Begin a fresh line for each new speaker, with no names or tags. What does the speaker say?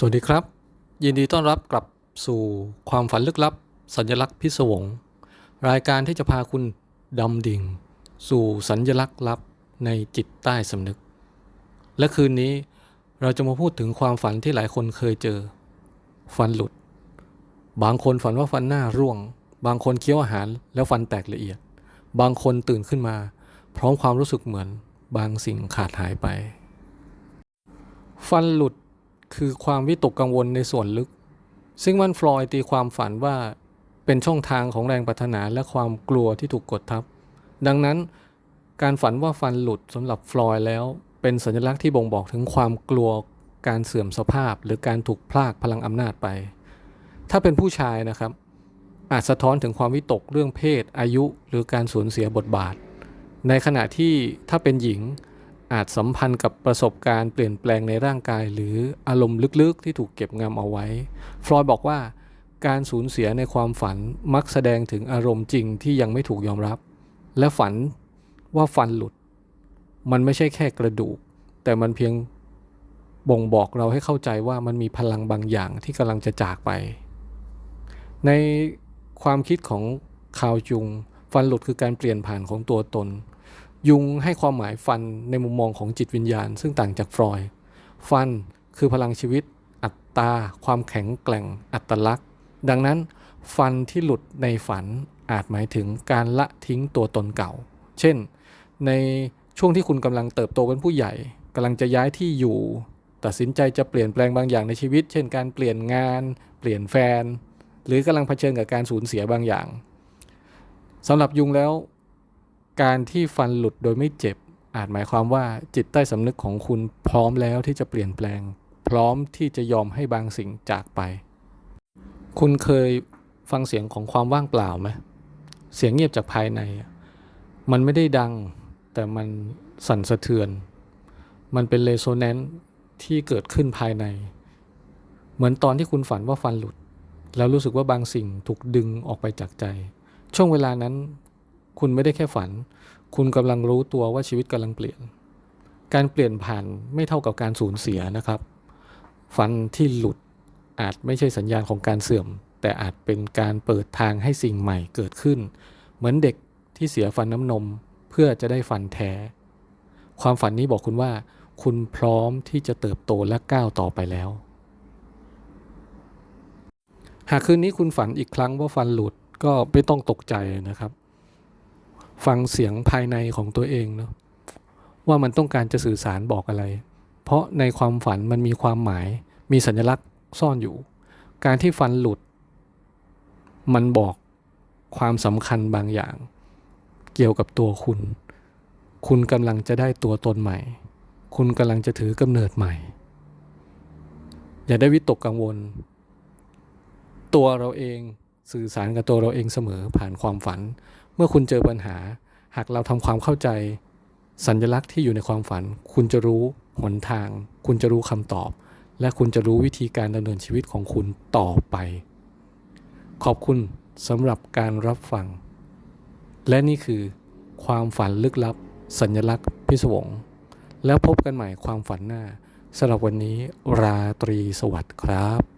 สวัสดีครับ ยินดีต้อนรับกลับสู่ความฝันลึกลับ สัญลักษณ์พิศวง รายการที่จะพาคุณดำดิ่ง สู่สัญลักษณ์ลับในจิตใต้สำนึก และคืนนี้เราจะมาพูดถึงความฝันที่หลายคนเคยเจอ ฟันหลุด บางคนฝันว่าฟันหน้าร่วง บางคนเคี้ยวอาหารแล้วฟันแตกละเอียด บางคนตื่นขึ้นมา พร้อมความรู้สึกเหมือนบางสิ่งขาดหายไป ฟันหลุด คือความวิตกกังวลในส่วนลึก ซึ่งมันฟลอยตีความฝันว่าเป็นช่องทางของแรงปรารถนาและความกลัวที่ถูกกดทับ ดังนั้นการฝันว่าฟันหลุดสำหรับฟลอยแล้ว เป็นสัญลักษณ์ที่บ่งบอกถึงความกลัวการเสื่อมสภาพ หรือการถูกพลากพลังอำนาจไป ถ้าเป็นผู้ชายนะครับ อาจสะท้อนถึงความวิตกเรื่องเพศ อายุ หรือการสูญเสียบทบาท ในขณะที่ถ้าเป็นหญิง อาจสัมพันธ์กับประสบการณ์เปลี่ยนแปลงในร่างกาย หรืออารมณ์ลึกๆ ที่ถูกเก็บงำเอาไว้ ฟลอยด์บอกว่าการสูญเสียในความฝันมักแสดงถึงอารมณ์จริงที่ยังไม่ถูกยอมรับ และฝันว่าฟันหลุด มันไม่ใช่แค่กระดูก แต่มันเพียงบ่งบอกเราให้เข้าใจว่ามันมีพลังบางอย่างที่กำลังจะจากไป ในความคิดของคาวจุง ฟันหลุดคือการเปลี่ยนผ่านของตัวตน ยุงให้ความหมายฟันในมุมมองของจิตวิญญาณ ซึ่งต่างจากฟรอยฟันคือพลังชีวิต อัตตา ความแข็งแกร่ง อัตลักษณ์ ดังนั้นฟันที่หลุดในฝันอาจหมายถึงการละทิ้งตัวตนเก่า เช่น ในช่วงที่คุณกำลังเติบโตเป็นผู้ใหญ่กำลังจะย้ายที่อยู่ ตัดสินใจจะเปลี่ยนแปลงบางอย่างในชีวิต เช่น การเปลี่ยนงาน เปลี่ยนแฟน หรือกำลังเผชิญกับการสูญเสียบางอย่างสำหรับยุงแล้ว การที่ฟันหลุดโดยไม่เจ็บ อาจหมายความว่าจิตใต้สำนึกของคุณพร้อมแล้วที่จะเปลี่ยนแปลง พร้อมที่จะยอมให้บางสิ่งจากไป คุณเคยฟังเสียงของความว่างเปล่าไหมเสียงเงียบจากภายใน มันไม่ได้ดัง แต่มันสั่นสะเทือน มันเป็นเรโซแนนซ์ที่เกิดขึ้นภายใน เหมือนตอนที่คุณฝันว่าฟันหลุด แล้วรู้สึกว่าบางสิ่งถูกดึงออกไปจากใจ ช่วงเวลานั้น คุณไม่ได้แค่ฝัน คุณกำลังรู้ตัวว่าชีวิตกำลังเปลี่ยน การเปลี่ยนผ่านไม่เท่ากับการสูญเสียนะครับ ฝันที่หลุดอาจไม่ใช่สัญญาณของการเสื่อม แต่อาจเป็นการเปิดทางให้สิ่งใหม่เกิดขึ้น เหมือนเด็กที่เสียฟันน้ำนมเพื่อจะได้ฟันแท้ ความฝันนี้บอกคุณว่า คุณพร้อมที่จะเติบโตและก้าวต่อไปแล้ว หากคืนนี้คุณฝันอีกครั้งว่าฟันหลุดก็ไม่ต้องตกใจนะครับ ฟังเสียงภายในของตัวเองเนาะว่ามันต้องการจะสื่อสารบอกอะไร เพราะในความฝันมันมีความหมาย มีสัญลักษณ์ซ่อนอยู่ การที่ฟันหลุด มันบอกความสำคัญบางอย่าง เกี่ยวกับตัวคุณ คุณกำลังจะได้ตัวตนใหม่ คุณกำลังจะถือกำเนิดใหม่ อย่าได้วิตกกังวล ตัวเราเองสื่อสารกับตัวเราเองเสมอผ่านความฝัน เมื่อคุณเจอปัญหา หากเราทำความเข้าใจ สัญลักษณ์ที่อยู่ในความฝัน คุณจะรู้หนทาง คุณจะรู้คำตอบ และคุณจะรู้วิธีการดำเนินชีวิตของคุณต่อไป ขอบคุณสำหรับการรับฟัง และนี่คือ ความฝันลึกลับ สัญลักษณ์พิศวง แล้วพบกันใหม่ความฝันหน้าสำหรับวันนี้ราตรีสวัสดิ์ครับ